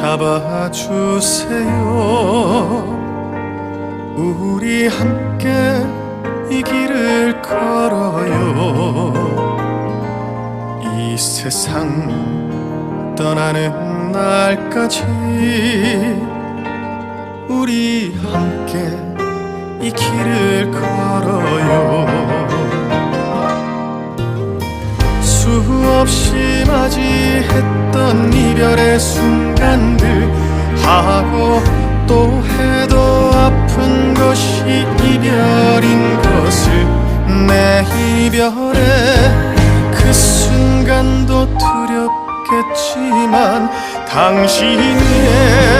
잡아주세요. 우리 함께 이 길을 걸어요. 이 세상 떠나는 날까지 우리 함께 이 길을 걸어요. 수없이 맞이했던 이별의 순간 들 하고 또 해도 아픈 것이 이별인 것을 내 이별의 그 순간도 두렵겠지만 당신 위해 살아가겠